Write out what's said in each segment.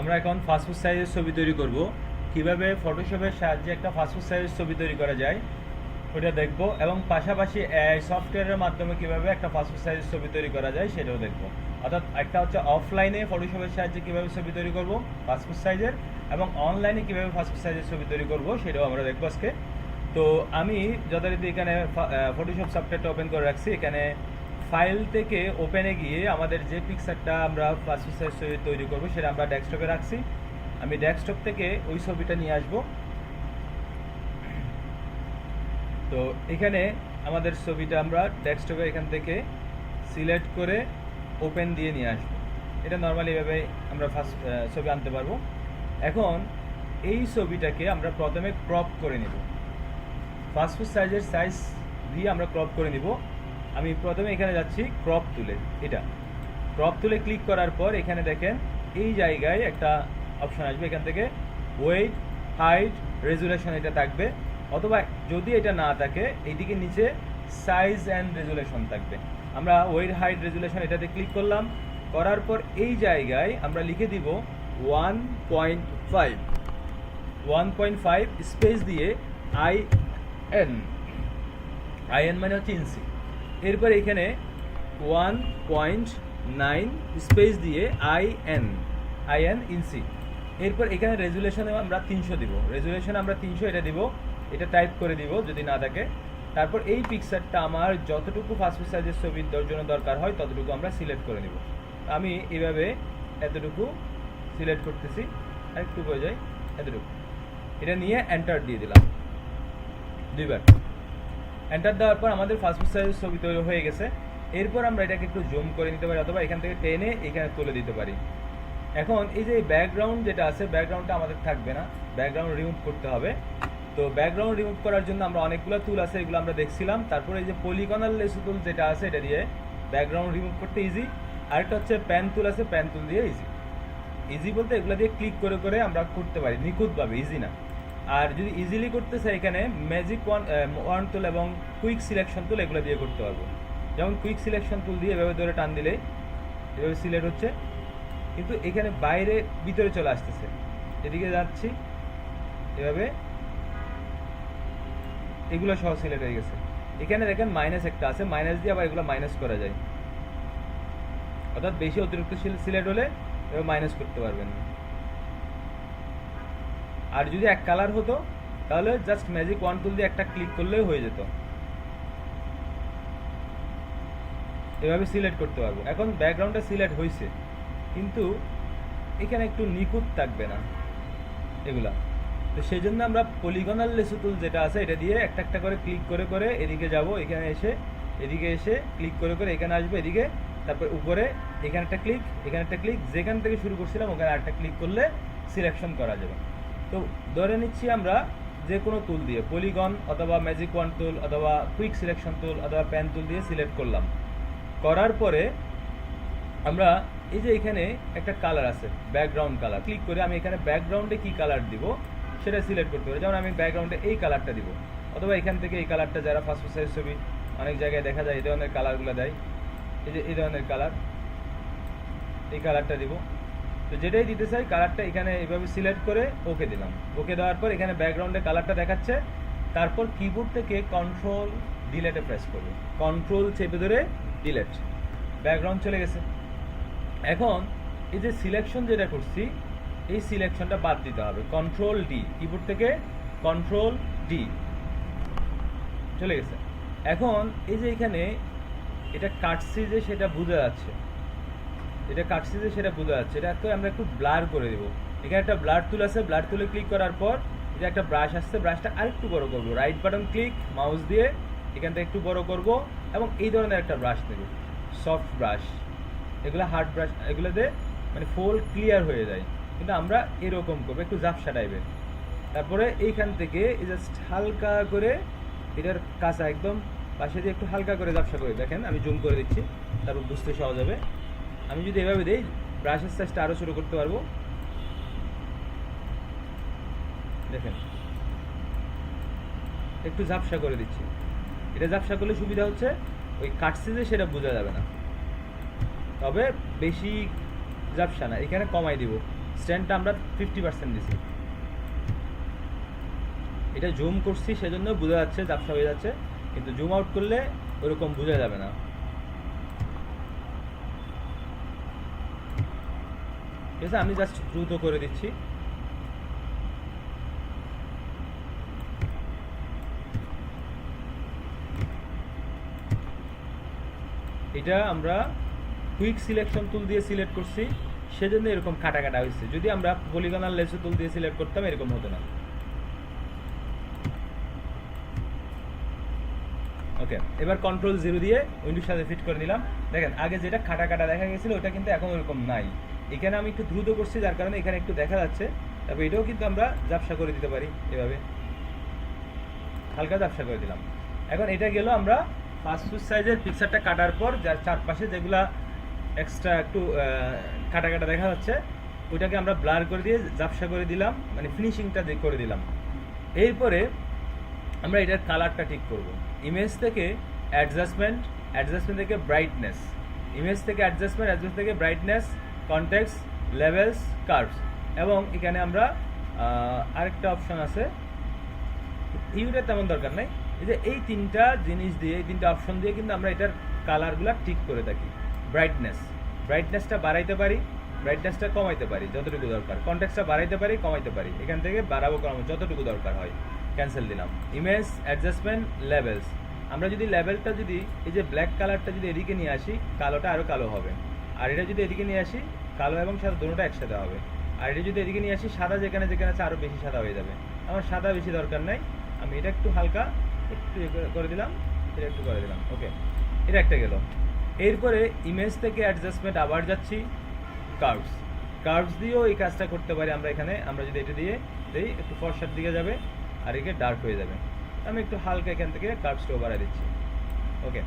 আমরা এখন ফাস্টফুড সাইজের ছবি তৈরি করব। কীভাবে ফটোশপের সাহায্যে একটা ফাস্টফুড সাইজের ছবি তৈরি করা যায়, ওটা দেখব এবং পাশাপাশি সফটওয়্যারের মাধ্যমে কীভাবে একটা ফাস্টফুড সাইজের ছবি তৈরি করা যায় সেটাও দেখব। অর্থাৎ একটা হচ্ছে অফলাইনে ফটোশপের সাহায্যে কীভাবে ছবি তৈরি করব ফাস্টফুড সাইজের এবং অনলাইনে কীভাবে ফাস্টফুড সাইজের ছবি তৈরি করব সেটাও আমরা দেখব আজকে। তো আমি যথারীতি এখানে ফটোশপ সফটওয়্যারটা ওপেন করে রাখছি। এখানে ফাইল থেকে ওপেনে গিয়ে আমাদের যে পিকচারটা আমরা ছবি তৈরি করব, সেটা আমরা ডেস্কটপে রাখছি। আমি ডেস্কটপ থেকে ওই ছবিটা নিয়ে আসব। তো এখানে আমাদের ছবিটা আমরা ডেস্কটপে এখান থেকে সিলেক্ট করে ওপেন দিয়ে নিয়ে আসব। এটা নর্মালি এভাবে আমরা ফার্স্ট ছবি আনতে পারব। এখন এই ছবিটাকে আমরা প্রথমে ক্রপ করে নেব। ফাস্টফুড সাইজের সাইজ দিয়ে আমরা ক্রপ করে নিব। আমি প্রথমে এখানে যাচ্ছি ক্রপ তুলে এটা। ক্রপ তুলে ক্লিক করার পর এখানে দেখেন এই জায়গায় একটা অপশন আসবে, এখান থেকে ওয়েট হাইট রেজুলেশন এটা থাকবে। অথবা যদি এটা না থাকে এইদিকে নিচে সাইজ অ্যান্ড রেজুলেশন থাকবে। আমরা ওয়েট হাইট রেজুলেশন এটাতে ক্লিক করলাম। করার পর এই জায়গায় আমরা লিখে দিব one point five one point five space দিয়ে আই এন আই এন মানে হচ্ছে ইঞ্চি এরপর এখানে ওয়ান পয়েন্ট নাইন স্পেস দিয়ে আই এন আই এন ইঞ্চি এরপর এখানে রেজুলেশনে আমরা তিনশো দিব। রেজুলেশনে আমরা তিনশো, এটা দিব। এটা টাইপ করে দিব, যদি না থাকে। তারপর এই পিকচারটা আমার যতটুকু ফার্স্ট সাইজের ছবির জন্য দরকার হয়, ততটুকু আমরা সিলেক্ট করে নিব। আমি এভাবে এতটুকু সিলেক্ট করতেছি আর একটু হয়ে যায় এতটুকু। এটা নিয়ে এন্টার দিয়ে দিলাম। দুইবার। এন্টার দেওয়ার পর আমাদের ফাস্টফুড সাইজের ছবি তৈরি হয়ে গেছে। এরপর আমরা এটাকে একটু জুম করে নিতে পারি অথবা এখান থেকে টেনে এখানে তুলে দিতে পারি। এখন এই যে ব্যাকগ্রাউন্ড যেটা আছে ব্যাকগ্রাউন্ডটা আমাদের থাকবে না। ব্যাকগ্রাউন্ড রিমুভ করতে হবে। তো ব্যাকগ্রাউন্ড রিমুভ করার জন্য আমরা অনেকগুলো টুল আছে, এগুলো আমরা দেখছিলাম। তারপরে এই যে পলিকনাল লেসু টুল যেটা আছে, এটা দিয়ে ব্যাকগ্রাউন্ড রিমুভ করতে ইজি আরেকটা হচ্ছে প্যান টুল আছে প্যান টুল দিয়ে ইজি ইজি বলতে এগুলো দিয়ে ক্লিক করে করে আমরা করতে পারি। নিখুঁতভাবে ইজি না। আর যদি ইজিলি করতে চাই এখানে ম্যাজিক ওয়ান ওয়ান টুল এবং কুইক সিলেকশন টুল এগুলো দিয়ে করতে পারব। যেমন কুইক সিলেকশন টুল দিয়ে এভাবে ধরে টান দিলে, এভাবে সিলেক্ট হচ্ছে। কিন্তু এখানে বাইরে, ভিতরে চলে আসতেছে। এদিকে যাচ্ছি, এভাবে। এগুলো সহ সিলেক্ট হয়ে গেছে। এখানে দেখেন মাইনাস একটা আছে মাইনাস দিয়ে আবার এগুলো মাইনাস করা যায়। অর্থাৎ বেশি অতিরিক্ত সিলেক্ট হলে এবার মাইনাস করতে পারবেন। না আর যদি এক কালার হতো, তাহলে জাস্ট ম্যাজিক ওয়ান টুল দিয়ে একটা ক্লিক করলেই হয়ে যেত। এভাবে সিলেক্ট করতে পারব। এখন ব্যাকগ্রাউন্ডটা সিলেক্ট হয়েছে কিন্তু এখানে একটু নিখুঁত থাকবে না এগুলা। তো সেই জন্য আমরা পলিগনাল লেসু টুল যেটা আছে, এটা দিয়ে একটা একটা করে ক্লিক করে করে এদিকে যাব, এখানে এসে, এদিকে এসে ক্লিক করে করে এখানে আসব, এদিকে, তারপর উপরে, এখানে একটা ক্লিক এখানে একটা ক্লিক যেখান থেকে শুরু করছিলাম, ওখানে একটা ক্লিক করলে সিলেকশন করা যাবে। তো ধরে নিচ্ছি আমরা যে কোনো টুল দিয়ে পলিগন অথবা ম্যাজিক ওয়ান টুল অথবা কুইক সিলেকশন টুল অথবা প্যান টুল দিয়ে সিলেক্ট করলাম। করার পরে আমরা এই যে এখানে একটা কালার আছে ব্যাকগ্রাউন্ড কালার ক্লিক করে আমি এখানে ব্যাকগ্রাউন্ডে কি কালার দিব সেটা সিলেক্ট করতে পারি। যেমন আমি ব্যাকগ্রাউন্ডে এই কালারটা দিব, অথবা এখান থেকে এই কালারটা যারা ফার্স্ট সাইজ ছবি, অনেক জায়গায় দেখা যায় এই ধরনের কালারগুলো দেয়। এই যে এই ধরনের কালার এই কালারটা দিব। তো যেটাই দিতে চাই কালারটা এখানে এইভাবে সিলেক্ট করে ওকে দিলাম। ওকে দেওয়ার পর এখানে ব্যাকগ্রাউন্ডে কালারটা দেখাচ্ছে। তারপর কিবোর্ড থেকে কন্ট্রোল ডিলেটে প্রেস করব। কন্ট্রোল চেপে ধরে ডিলেট ব্যাকগ্রাউন্ড চলে গেছে। এখন এই যে সিলেকশন যেটা করছি, এই সিলেকশনটা বাদ দিতে হবে। কন্ট্রোল ডি কিবোর্ড থেকে কন্ট্রোল ডি চলে গেছে। এখন এই যে এখানে এটা কাটছি যে সেটা বোঝা যাচ্ছে। এটা কাটছি যে সেটা বোঝা যাচ্ছে। এটা তো আমরা একটু ব্লার করে দেবো। এখানে একটা ব্লার টুল আছে ব্লার টুলে ক্লিক করার পর এটা একটা ব্রাশ আসছে ব্রাশটা আরেকটু বড় করব। রাইট বাটন ক্লিক মাউস দিয়ে এখানটা একটু বড় করব এবং এই ধরনের একটা ব্রাশ নেব। সফট ব্রাশ এগুলো হার্ড ব্রাশ এগুলোতে মানে ফোল ক্লিয়ার হয়ে যায়। কিন্তু আমরা এরকম করব, একটু জাপসা টাইপের তারপরে এইখান থেকে জাস্ট হালকা করে এটার কাঁচা একদম পাশে দিয়ে একটু হালকা করে জাপসা করে দেখেন, আমি জুম করে দিচ্ছি, তারপর বুঝতে সহজ হবে। আমি যদি এভাবে দিই ব্রাশের সাইজটা আরও শুরু করতে পারব। দেখেন। একটু ঝাপসা করে দিচ্ছি। এটা ঝাপসা করলে সুবিধা হচ্ছে, ওই কাটছে যে সেটা বোঝা যাবে না। তবে বেশি ঝাপসা না, এখানে কমাই দিব। স্ট্যান্ডটা আমরা ফিফটি পার্সেন্ট দিছি। এটা জুম করছি, সেজন্য বোঝা যাচ্ছে, ঝাপসা হয়ে যাচ্ছে। কিন্তু জুম আউট করলে ওরকম বোঝা যাবে না। ঠিক আছে, আমি জাস্ট দ্রুত করে দিচ্ছি। এটা আমরা কুইক সিলেকশন টুল দিয়ে সিলেক্ট করছি, সেজন্য এরকম কাটা কাটা হয়েছে। যদি আমরা পলিগনাল লেসো টুল দিয়ে সিলেক্ট করতাম, এরকম হতো না। ওকে এবার কন্ট্রোল জিরো দিয়ে উইন্ডোর সাথে ফিট করে নিলাম। দেখেন, আগে যেটা খাটা কাটা দেখা গেছিল, ওটা কিন্তু এখন ওরকম নাই। এখানে আমি একটু দ্রুত করছি, যার কারণে এখানে একটু দেখা যাচ্ছে। তবে এটাও কিন্তু আমরা জাপসা করে দিতে পারি এভাবে। হালকা জাপসা করে দিলাম। এখন এটা গেল আমরা পাসপোর্ট সাইজের পিকচারটা কাটার পর, যার চারপাশে যেগুলা এক্সট্রা একটু কাটা কাটা দেখা যাচ্ছে, ওইটাকে আমরা ব্লার করে দিয়ে জাপসা করে দিলাম মানে ফিনিশিংটা করে দিলাম। এরপরে আমরা এটার কালারটা ঠিক করব। ইমেজ থেকে অ্যাডজাস্টমেন্ট অ্যাডজাস্টমেন্ট থেকে ব্রাইটনেস ইমেজ থেকে অ্যাডজাস্টমেন্ট অ্যাডজাস্ট থেকে ব্রাইটনেস কনটেক্স লেভেলস কার্ভস এবং এখানে আমরা আরেকটা অপশন আছে। হিউটা তেমন দরকার নাই। এই যে এই তিনটা জিনিস দিয়ে, এই তিনটা অপশন দিয়ে কিন্তু আমরা এটার কালারগুলো ঠিক করে থাকি। ব্রাইটনেস ব্রাইটনেসটা বাড়াইতে পারি ব্রাইটনেসটা কমাইতে পারি, যতটুকু দরকার। কন্টেক্সটা বাড়াইতে পারি, কমাইতে পারি। এখান থেকে বাড়াবো, কমাবো, যতটুকু দরকার হয়। ক্যান্সেল দিলাম। ইমেজ অ্যাডজাস্টমেন্ট লেভেলস আমরা যদি লেভেলটা যদি, এই যে ব্ল্যাক কালারটা যদি এদিকে নিয়ে আসি, কালোটা আরও কালো হবে। আর এটা যদি এদিকে নিয়ে আসি, কালো এবং সাদা দুটোটা একসাথে হবে। আর এটা যদি এদিকে নিয়ে আসি, সাদা যেখানে যেখানে আছে আরও বেশি সাদা হয়ে যাবে। আমার সাদা বেশি দরকার নাই। আমি এটা একটু হালকা একটু করে- দিলাম, এটা একটু করে দিলাম। ওকে, এটা একটা গেল। এরপরে ইমেজ থেকে অ্যাডজাস্টমেন্ট আবার যাচ্ছি কার্ভস কার্ভস দিয়েও এই কাজটা করতে পারি আমরা এখানে। আমরা যদি এটা দিয়ে দিই, একটু ফর্সার দিকে যাবে, আর একে ডার্ক হয়ে যাবে। আমি একটু হালকা এখান থেকে কার্ভসটাও বাড়াই দিচ্ছি। ওকে,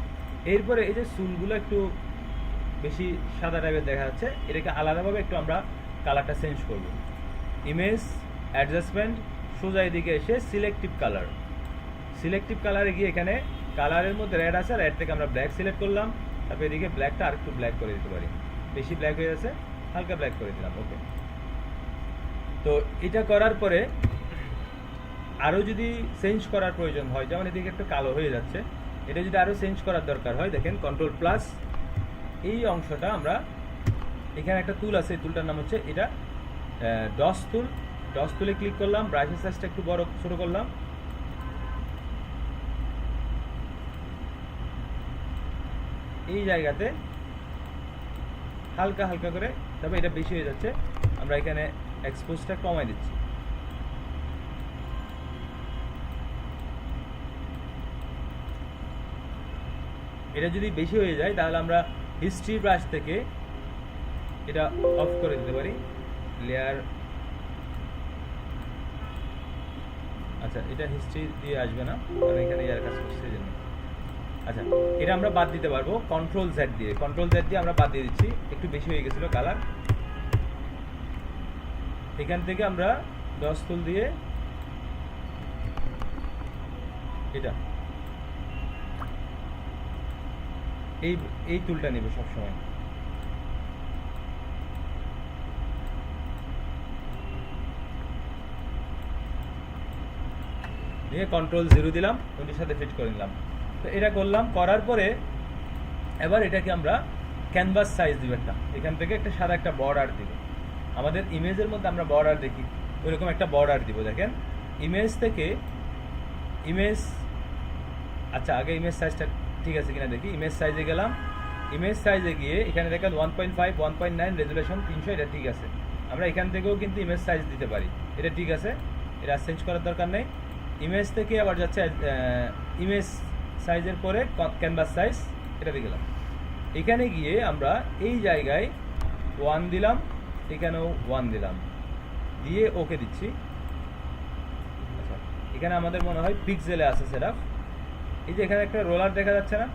এরপরে এই যে চুলগুলো একটু বেশি সাদা টাইপের দেখা যাচ্ছে। এটাকে আলাদাভাবে একটু আমরা কালারটা চেঞ্জ করব। ইমেজ অ্যাডজাস্টমেন্ট সোজা এদিকে এসে সিলেক্টিভ কালার সিলেক্টিভ কালারে গিয়ে এখানে কালারের মধ্যে রেড আছে রেড থেকে আমরা ব্ল্যাক সিলেক্ট করলাম। তারপর এদিকে ব্ল্যাকটা আর একটু ব্ল্যাক করে দিতে পারি। বেশি ব্ল্যাক হয়ে আছে হালকা ব্ল্যাক করে দিলাম ওকে তো এটা করার পরে আরও যদি চেঞ্জ করার প্রয়োজন হয়, যেমন এদিকে একটু কালো হয়ে যাচ্ছে, এটা যদি আরও চেঞ্জ করার দরকার হয়, দেখেন কন্ট্রোল প্লাস এই অংশটা আমরা এখানে একটা তুল আছে, এই টুলটার নাম হচ্ছে এটা ডস তুল ডস তুলে ক্লিক করলাম ব্রাশের সাইজটা একটু বড়, ছোট করলাম। এই জায়গাতে হালকা হালকা করে, তবে এটা বেশি হয়ে যাচ্ছে, আমরা এখানে এক্সপোজটা কমাই দিচ্ছি। এটা যদি বেশি হয়ে যায়, তাহলে আমরা হিস্ট্রি ব্রাশ থেকে এটা অফ করে দিতে পারি। লেয়ার আচ্ছা এটা হিস্ট্রি দিয়ে আসবে না, কারণ এখানে ইয়ার কাজ করছে জন্য আচ্ছা এটা আমরা বাদ দিতে পারব কন্ট্রোল জেড দিয়ে। কন্ট্রোল জেড দিয়ে আমরা বাদ দিয়ে দিচ্ছি, একটু বেশি হয়ে গেছিল কালার এখান থেকে আমরা দশ তুল দিয়ে এটা এই এই টুলটা নেব সবসময়। নিয়ে কন্ট্রোল জিরো দিলাম ওটির সাথে ফিট করে নিলাম। তো এটা করলাম, করার পরে এবার এটাকে আমরা ক্যানভাস সাইজ দিব একটা। এখান থেকে একটা সাদা একটা বর্ডার দিব। আমাদের ইমেজের মধ্যে আমরা বর্ডার দেখি, ওইরকম একটা বর্ডার দিব, দেখেন। ইমেজ থেকে ইমেজ আচ্ছা আগে ইমেজ সাইজটা ঠিক আছে কিনা দেখি। ইমেজ সাইজে গেলাম। ইমেজ সাইজে গিয়ে এখানে দেখেন one point five one point nine resolution তিনশো, এটা ঠিক আছে। আমরা এখান থেকেও কিন্তু ইমেজ সাইজ দিতে পারি। এটা ঠিক আছে। এটা চেঞ্জ করার দরকার নেই। ইমেজ থেকে আবার যাচ্ছে ইমেজ সাইজের পরে ক্যানভাস সাইজ এটা দিয়ে গেলাম। এখানে গিয়ে আমরা এই জায়গায় ওয়ান দিলাম, এখানেও ওয়ান দিলাম। দিয়ে ওকে দিচ্ছি। আচ্ছা এখানে আমাদের মনে হয় পিক্সেলে আছে সেটা এই যে এখানে একটা রোলার দেখা যাচ্ছে না?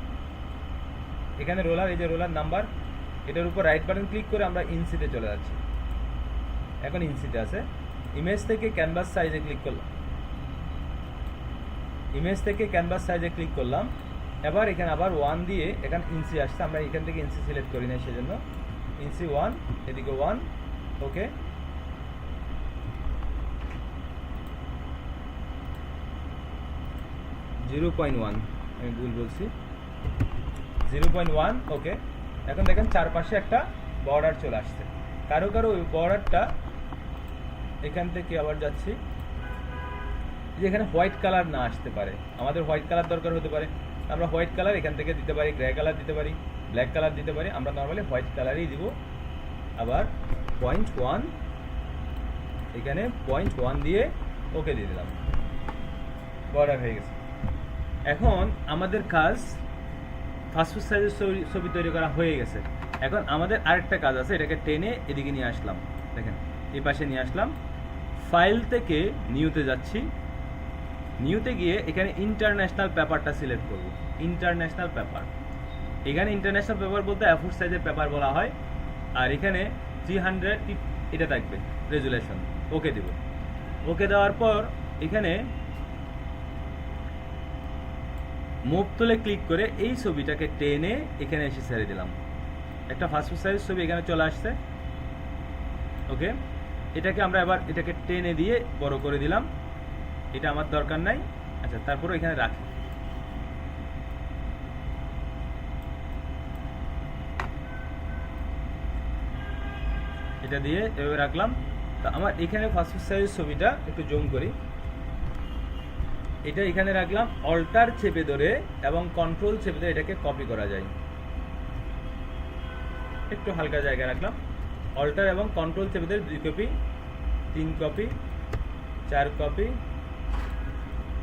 এখানে রোলার, এই যে রোলার নাম্বার, এটার উপর রাইট বাটন ক্লিক করে আমরা ইনসিতে চলে যাচ্ছি। এখন ইনসিতে আছে। ইমেজ থেকে ক্যানভাস সাইজে ক্লিক করলাম। ইমেজ থেকে ক্যানভাস সাইজে ক্লিক করলাম। এবার এখানে আবার ওয়ান দিয়ে এখানে ইঞ্চি আসছে। আমরা এখান থেকে ইঞ্চি সিলেক্ট করি না সেজন্য। ইঞ্চি ওয়ান এদিকে one okay zero point one, আমি ভুল বলছি। Zero point one, okay. এখন দেখেন চারপাশে একটা বর্ডার চলে আসছে। কারও কারও ওই বর্ডারটা এখান থেকে আবার যাচ্ছি। যে এখানে হোয়াইট কালার না আসতে পারে। আমাদের হোয়াইট কালার দরকার হতে পারে। আমরা হোয়াইট কালার এখান থেকে দিতে পারি, গ্রে কালার দিতে পারি, ব্ল্যাক কালার দিতে পারি। আমরা নর্মালি হোয়াইট কালারই দিব। আবার পয়েন্ট ওয়ান, এখানে পয়েন্ট ওয়ান দিয়ে ওকে দিয়ে দিলাম। বর্ডার হয়ে গেছে। এখন আমাদের কাজ ফাস্টফুড সাইজের ছবি তৈরি করা হয়ে গেছে। এখন আমাদের আরেকটা কাজ আছে, এটাকে টেনে এদিকে নিয়ে আসলাম। দেখেন, এই পাশে নিয়ে আসলাম। ফাইল থেকে নিউতে যাচ্ছি। নিউতে গিয়ে এখানে ইন্টারন্যাশনাল পেপারটা সিলেক্ট করব। ইন্টারন্যাশনাল পেপার এখানে ইন্টারন্যাশনাল পেপার বলতে অ্যাফোর সাইজের পেপার বলা হয়। আর এখানে থ্রি হান্ড্রেড এটা থাকবে রেজুলেশন ওকে দিব। ওকে দেওয়ার পর এখানে মুভ তুলে ক্লিক করে এই ছবিটাকে টেনে এখানে এসে ছেড়ে দিলাম। একটা ফাস্টফুড সাইজ ছবি এখানে চলে আসছে। ওকে এটাকে আমরা এবার এটাকে টেনে দিয়ে বড় করে দিলাম। এটা আমার দরকার নাই। আচ্ছা তারপরে এখানে রাখি। এটা দিয়ে এভাবে রাখলাম। তা আমার এখানে ফাস্টফুড সাইজের ছবিটা একটু জুম করি। এটা এখানে রাখলাম অল্টার চেপে ধরে এবং কন্ট্রোল চেপে ধরে এটাকে কপি করা যায়। একটু হালকা জায়গায় রাখলাম। অল্টার এবং কন্ট্রোল চেপে ধরে দুই কপি তিন কপি চার কপি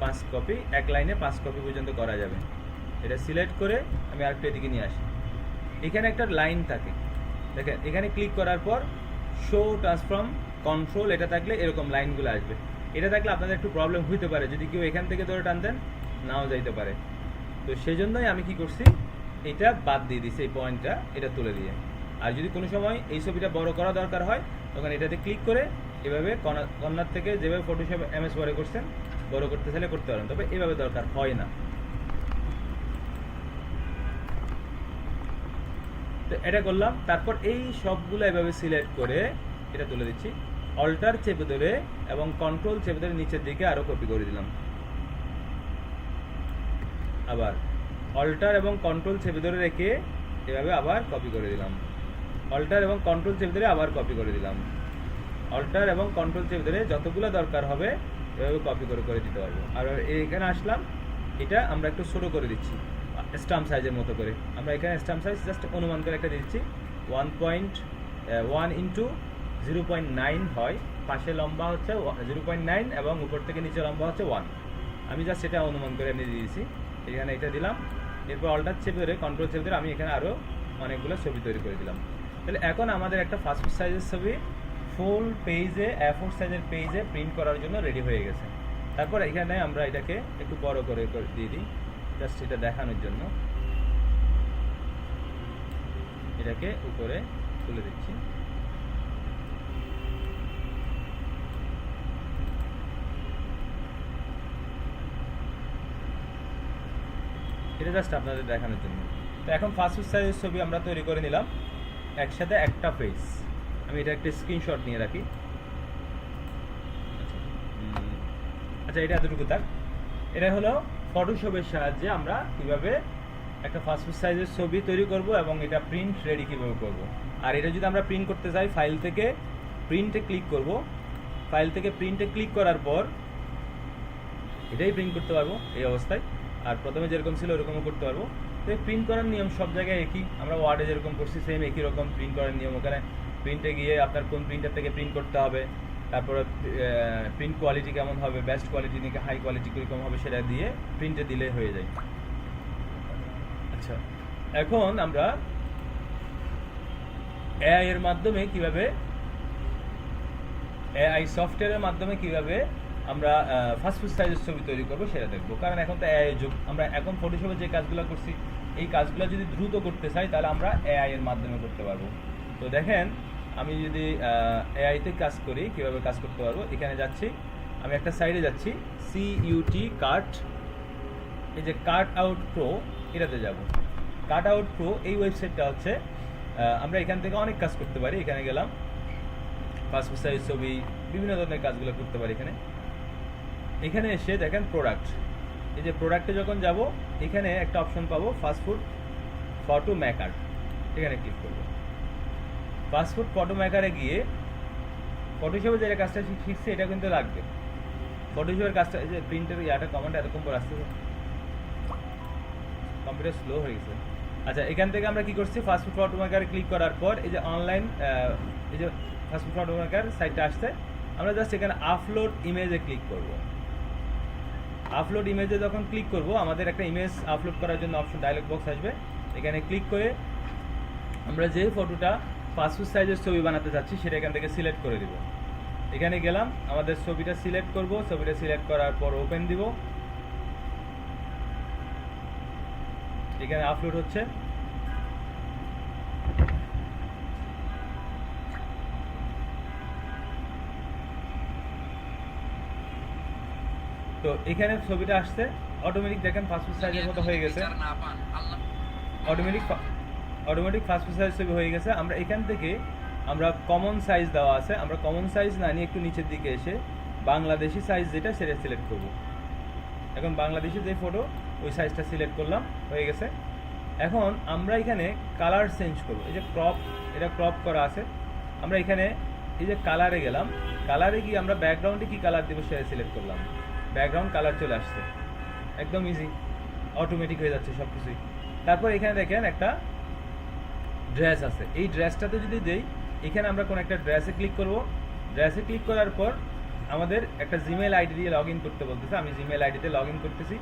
পাঁচ কপি এক লাইনে পাঁচ কপি পর্যন্ত করা যাবে। এটা সিলেক্ট করে আমি আরেকটু এদিকে নিয়ে আসি। এখানে একটা লাইন থাকে। দেখেন, এখানে ক্লিক করার পর শো ট্রান্সফর্ম কন্ট্রোল এটা থাকলে এরকম লাইনগুলো আসবে। এটা থাকলে আপনাদের একটু প্রবলেম হইতে পারে। যদি কেউ এখান থেকে ধরে টানতেন, নাও যাইতে পারে। তো সেই জন্যই আমি কি করছি, এটা বাদ দিয়ে দিছি, এই পয়েন্টটা এটা তুলে দিয়ে। আর যদি কোনো সময় এই ছবিটা বড় করা দরকার হয়, তখন এটাতে ক্লিক করে এভাবে কর্নার থেকে যেভাবে ফটোশপ এম এস ওয়ার্ডে করছেন, বড় করতে চাইলে করতে পারেন, তবে এভাবে দরকার হয় না। তো এটা করলাম, তারপর এই সবগুলো এভাবে সিলেক্ট করে এটা তুলে দিচ্ছি। অল্টার চেপে ধরে এবং কন্ট্রোল চেপে ধরে নিচের দিকে আরও কপি করে দিলাম। আবার অল্টার এবং কন্ট্রোল চেপে ধরে রেখে এভাবে আবার কপি করে দিলাম। অল্টার এবং কন্ট্রোল চেপে ধরে আবার কপি করে দিলাম। অল্টার এবং কন্ট্রোল চেপে ধরে যতগুলো দরকার হবে, এভাবে কপি করে করে দিতে পারব। আর এখানে আসলাম, এটা আমরা একটু ছোটো করে দিচ্ছি স্টাম্প সাইজের মতো করে। আমরা এখানে স্টাম্প সাইজ জাস্ট অনুমান করে একটা দিচ্ছি one point one into zero point nine হয়, পাশে লম্বা হচ্ছে জিরো পয়েন্ট নাইন এবং উপর থেকে নিচে লম্বা হচ্ছে ওয়ান। আমি জাস্ট সেটা অনুমান করে এমনি দিয়েছি। এখানে এটা দিলাম। এরপর অল্টার চেপে ধরে কন্ট্রোল চেপে ধরে আমি এখানে আরও অনেকগুলো ছবি তৈরি করে দিলাম। তাহলে এখন আমাদের একটা ফাস্টফুড সাইজের ছবি ফুল পেজে অ্যাফোর সাইজের পেজে প্রিন্ট করার জন্য রেডি হয়ে গেছে। তারপর এখানে আমরা এটাকে একটু বড় করে দিয়ে দিই জাস্ট এটা দেখানোর জন্য। এটাকে উপরে তুলে দিচ্ছি। এটা জাস্ট আপনাদের দেখানোর জন্য। তো এখন ফাস্টফুড সাইজের ছবি আমরা তৈরি করে নিলাম। একসাথে একটা ফেস আমি এটা একটা স্ক্রিনশট নিয়ে রাখি। আচ্ছা, আচ্ছা এটা এতটুকু থাক। এটা হলো ফটোশপের সাহায্যে আমরা কীভাবে একটা ফাস্টফুড সাইজের ছবি তৈরি করব এবং এটা প্রিন্ট রেডি কীভাবে করব। আর এটা যদি আমরা প্রিন্ট করতে চাই ফাইল থেকে প্রিন্টে ক্লিক করব। ফাইল থেকে প্রিন্টে ক্লিক করার পর এটাই প্রিন্ট করতে পারব এই অবস্থায়। আর প্রথমে যেরকম ছিল ওরকমও করতে পারব। তো প্রিন্ট করার নিয়ম সব জায়গায় একই। আমরা ওয়ার্ডে যেরকম করছি সেম একই রকম প্রিন্ট করার নিয়ম। ওখানে প্রিন্টে গিয়ে আপনার কোন প্রিন্টার থেকে প্রিন্ট করতে হবে, তারপরে প্রিন্ট কোয়ালিটি কেমন হবে বেস্ট কোয়ালিটি নাকি হাই কোয়ালিটি কীরকম হবে সেটা দিয়ে প্রিন্টে দিলে হয়ে যায়। আচ্ছা এখন আমরা এআই এর মাধ্যমে কীভাবে এআই সফটওয়্যারের মাধ্যমে কীভাবে আমরা ফার্স্ট ফুড সাইজের ছবি তৈরি করব, সেটা দেখব। কারণ এখন তো এআই যুগ। আমরা এখন ফটোশপে যে কাজগুলো করছি, এই কাজগুলো যদি দ্রুত করতে চাই, তাহলে আমরা এআই এর মাধ্যমে করতে পারব। তো দেখেন, আমি যদি এআইতে কাজ করি, কীভাবে কাজ করতে পারব? এখানে যাচ্ছি। আমি একটা সাইডে যাচ্ছি। সি ইউটি কার্ট এই যে কার্ট আউট প্রো এটাতে যাব। কার্ট আউট প্রো এই ওয়েবসাইটটা হচ্ছে আমরা এখান থেকে অনেক কাজ করতে পারি। এখানে গেলাম। পাসপোর্ট সাইজ ছবি, বিভিন্ন ধরনের কাজগুলো করতে পারি এখানে। এখানে এসে দেখেন প্রোডাক্ট এই যে প্রোডাক্টে যখন যাব, এখানে একটা অপশন পাবো ফাস্টফুড ফটো মেকার এখানে ক্লিক করব। ফাস্টফুড ফটো মেকারে গিয়ে ফটোশপে যেটা কাজটা শিখছে, এটা কিন্তু লাগবে। ফটোশপের কাজটা এই যে প্রিন্টের ইয়াটা কমান্ড এতক্ষণ পর আসছে কম্পিউটার স্লো হয়ে গেছে। আচ্ছা এখান থেকে আমরা কি করছি? ফাস্টফুড ফটো মেকারে ক্লিক করার পর, এই যে অনলাইন এই যে ফাস্টফুড ফটো মেকার সাইটটা আসছে, আমরা জাস্ট এখানে আপলোড ইমেজে ক্লিক করব। আপলোড ইমেজে যখন ক্লিক করব, আমাদের একটা ইমেজ আপলোড করার জন্য অপশন ডায়লগ বক্স আসবে। এখানে ক্লিক করে আমরা যে ফটোটা পাসপোর্ট সাইজের ছবি বানাতে চাচ্ছি, সেটা এখান থেকে সিলেক্ট করে দিব। এখানে গেলাম, আমাদের ছবিটা সিলেক্ট করব, ছবিটা সিলেক্ট করার পর ওপেন দিব। এখানে আপলোড হচ্ছে। তো এখানে ছবিটা আসছে অটোমেটিক দেখেন পাসপোর্ট সাইজের মতো হয়ে গেছে। অটোমেটিক অটোমেটিক পাসপোর্ট সাইজ ছবি হয়ে গেছে। আমরা এখান থেকে আমরা কমন সাইজ দেওয়া আছে। আমরা কমন সাইজ না নিয়ে একটু নিচের দিকে এসে বাংলাদেশি সাইজ যেটা সেটা সিলেক্ট করব। এখন বাংলাদেশি যে ফটো ওই সাইজটা সিলেক্ট করলাম হয়ে গেছে। এখন আমরা এখানে কালার চেঞ্জ করব। এই যে ক্রপ এটা ক্রপ করা আছে। আমরা এখানে এই যে কালারে গেলাম। কালারে গিয়ে আমরা ব্যাকগ্রাউন্ডে কি কালার দেবো সেটা সিলেক্ট করলাম। ব্যাকগ্রাউন্ড কালার চলে আসছে। একদম ইজি অটোমেটিক হয়ে যাচ্ছে সব কিছুই তারপর এখানে দেখেন একটা ড্রেস আছে। এই ড্রেসটাতে যদি দেই, এখানে আমরা কোনো একটা ড্রেসে ক্লিক করব। ড্রেসে ক্লিক করার পর আমাদের একটা জিমেল আইডি দিয়ে লগ ইন করতে বলতেছে। আমি জিমেল আইডিতে লগ ইন করতেছি।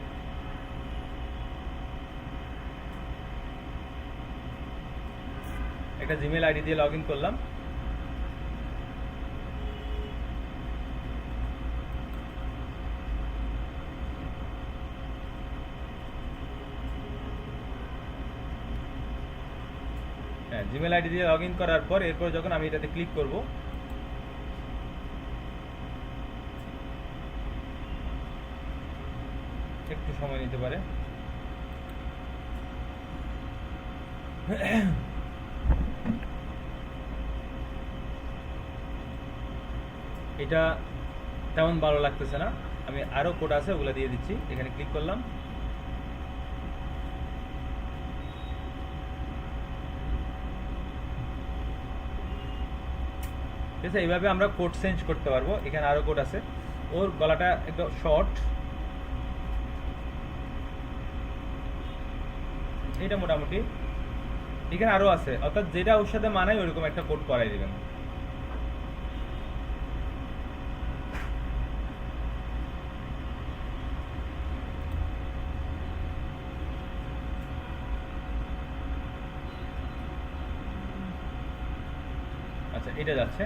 একটা জিমেল আইডি দিয়ে লগ ইন করলাম। জিমেল আইডি দিয়ে লগ ইন করার পর এরপর যখন আমি এটাতে ক্লিক করব, একটু সময় নিতে পারে। এটা তেমন ভালো লাগতেছে না। আমি আরও কোড আছে, ওগুলো দিয়ে দিচ্ছি। এখানে ক্লিক করলাম। ঠিক আছে, এইভাবে আমরা কোড চেঞ্জ করতে পারব। এখানে আরও কোড আছে। ওর গলাটা একটু শর্ট এটা মোটামুটি। এখানে আরও আছে। অর্থাৎ যেটা ওর সাথে মানায়, ওইরকম একটা কোড করাই দিবেন। আচ্ছা এটা যাচ্ছে।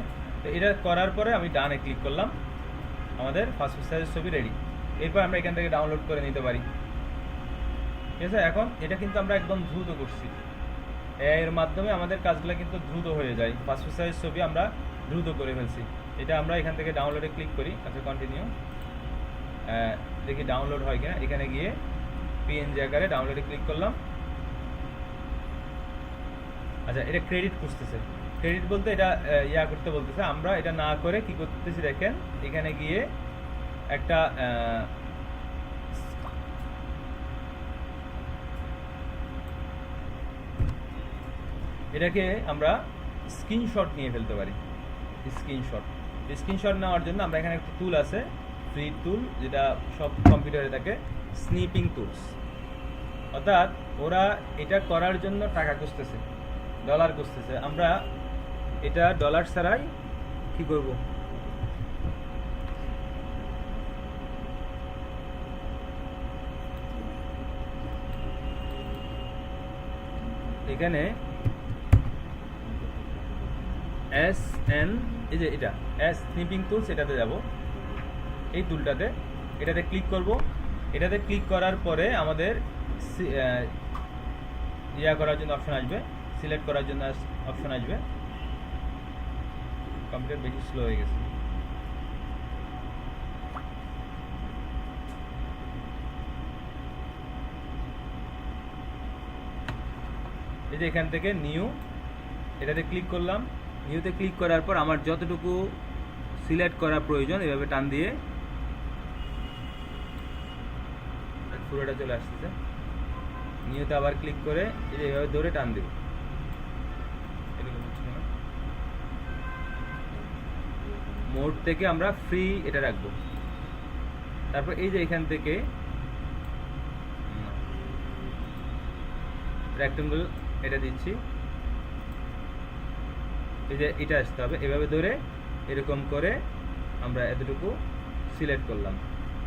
তো এটা করার পরে আমি ডানে ক্লিক করলাম। আমাদের পাসপোর্ট সাইজের ছবি রেডি এরপর আমরা এখান থেকে ডাউনলোড করে নিতে পারি। ঠিক আছে? এখন এটা কিন্তু আমরা একদম দ্রুত করছি। এর মাধ্যমে আমাদের কাজগুলো কিন্তু দ্রুত হয়ে যায়। পাসপোর্ট সাইজ ছবি আমরা দ্রুত করে ফেলছি। এটা আমরা এখান থেকে ডাউনলোডে ক্লিক করি। আচ্ছা কন্টিনিউ দেখি ডাউনলোড হয় কিনা। এখানে গিয়ে পিএনজি আকারে ডাউনলোডে ক্লিক করলাম। আচ্ছা এটা ক্রেডিট খুঁজতেছে। ক্রেডিট বলতে এটা ইয়া করতে বলতেছে, আমরা এটা না করে কি করতেছি দেখেন, এখানে গিয়ে একটা এটাকে আমরা স্ক্রিনশট নিয়ে ফেলতে পারি স্ক্রিনশট স্ক্রিনশট নেওয়ার জন্য আমরা এখানে একটা টুল আছে ফ্রি টুল যেটা সব কম্পিউটারে থাকে স্নিপিং টুলস অর্থাৎ ওরা এটা করার জন্য টাকা খুঁজতেছে ডলার খুঁজতেছে। আমরা এটা ডলার ছাড়াই কি করব? এখানে এস এন এই যে এটা এস স্নিপিং টুলস এটাতে যাব। এই টুলটাতে এটাতে ক্লিক করব। এটাতে ক্লিক করার পরে আমাদের ইয়া করার জন্য অপশন আসবে সিলেক্ট করার জন্য অপশন আসবে। কম্পিউটার বেশি স্লো হয়ে গেছে। এই যে এখান থেকে নিউ এটাতে ক্লিক করলাম। নিউতে ক্লিক করার পর আমার যতটুকু সিলেক্ট করা প্রয়োজন, এভাবে টান দিয়ে পুরোটা চলে আসতেছে। নিউতে আবার ক্লিক করে এভাবে ধরে টান দেব এরকম হচ্ছে না মোড থেকে আমরা ফ্রি এটা রাখব। তারপর এই যে এখান থেকে রেক্টেঙ্গল এটা দিচ্ছি। এই যে এটা আসতে হবে। এভাবে ধরে এরকম করে আমরা এতটুকু সিলেক্ট করলাম।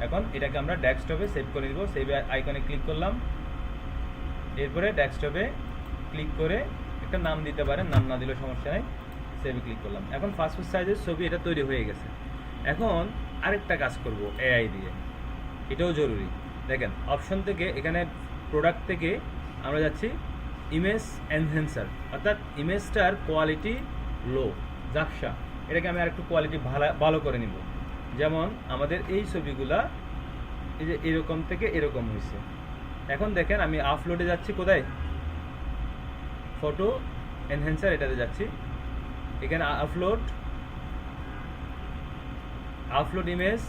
এখন এটাকে আমরা ডেস্কটপে সেভ করে দিব সেভ আইকনে ক্লিক করলাম। এরপরে ডেস্কটপে ক্লিক করে একটা নাম দিতে পারেন। নাম না দিলেও সমস্যা নেই। সেভে ক্লিক করলাম। এখন পাসপোর্ট সাইজের ছবি এটা তৈরি হয়ে গেছে। এখন আরেকটা কাজ করব এআই দিয়ে। এটাও জরুরি। দেখেন অপশন থেকে এখানে প্রোডাক্ট থেকে আমরা যাচ্ছি ইমেজ এনহেন্সার অর্থাৎ ইমেজটার কোয়ালিটি লো জাকসা এটাকে আমি আরেকটু কোয়ালিটি ভালো ভালো করে নিব। যেমন আমাদের এই ছবিগুলা এই যে এরকম থেকে এরকম হয়েছে। এখন দেখেন আমি আপলোডে যাচ্ছি কোথায়? ফটো এনহেন্সার এটাতে যাচ্ছি। এখানে আপলোড আপলোড ইমেজ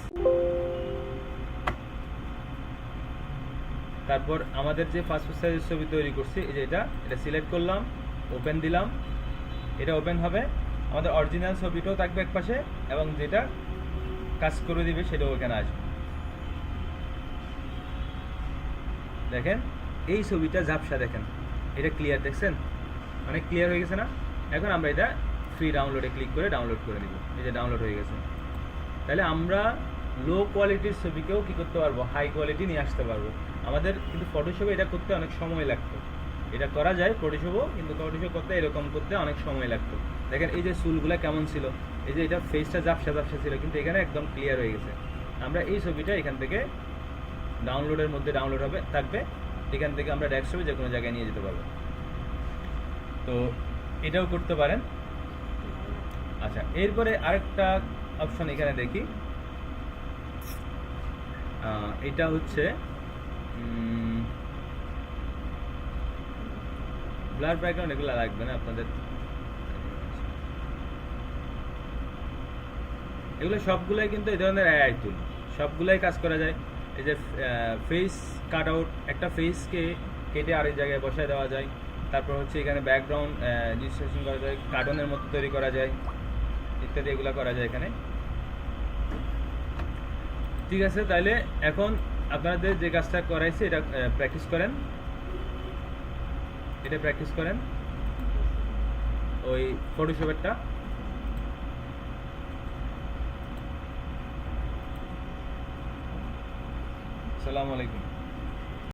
তারপর আমাদের যে পাসপোর্ট সাইজের ছবি তৈরি করছি, এই যে এটা এটা সিলেক্ট করলাম ওপেন দিলাম, এটা ওপেন হবে। আমাদের অরিজিনাল ছবিটাও থাকবে এক পাশে এবং যেটা কাজ করে দিবে সেটাও ওখানে আসবে। দেখেন, এই ছবিটা ঝাপসা দেখেন। এটা ক্লিয়ার দেখছেন? অনেক ক্লিয়ার হয়ে গেছে না? এখন আমরা এটা ফ্রি ডাউনলোডে ক্লিক করে ডাউনলোড করে নিব। এই যে ডাউনলোড হয়ে গেছে। তাহলে আমরা লো কোয়ালিটির ছবিকেও কী করতে পারব? হাই কোয়ালিটি নিয়ে আসতে পারব। আমাদের কিন্তু ফটোশপে এটা করতে অনেক সময় লাগতো। এটা করা যায় ফটোশপও কিন্তু ফটোশপ করতে, এরকম করতে অনেক সময় লাগতো। দেখেন এই যে চুলগুলা কেমন ছিল? এই যে এটা ফেসটা জাপসা জাপসা ছিল, কিন্তু এখানে একদম ক্লিয়ার হয়ে গেছে। আমরা এই ছবিটা এখান থেকে ডাউনলোডের মধ্যে ডাউনলোড হবে, থাকবে। এখান থেকে আমরা ডেস্কটপে যে কোনো জায়গায় নিয়ে যেতে পারব। তো এটাও করতে পারেন। আচ্ছা এরপরে আরেকটা অপশন এখানে দেখি। এটা হচ্ছে ব্লার ব্যাকগ্রাউন্ড এগুলো লাগবে না আপনাদের। এগুলো সবগুলোই কিন্তু এই ধরনের এআই টুল সবগুলোই কাজ করা যায়। এই যে ফেস কাট আউট একটা ফেসকে কেটে আরেক জায়গায় বসায় দেওয়া যায়। তারপর হচ্ছে এখানে ব্যাকগ্রাউন্ড রেজিস্ট্রেশন করা যায়। কার্টনের মতো তৈরি করা যায়। ইত্যাদি এগুলো করা যায় এখানে। ঠিক আছে তাহলে এখন আপনাদের যে কাজটা করাইছে এটা প্র্যাকটিস করেন। এটা প্র্যাকটিস করেন। ওই ফটোশপেরটা সালামু আলাইকুম।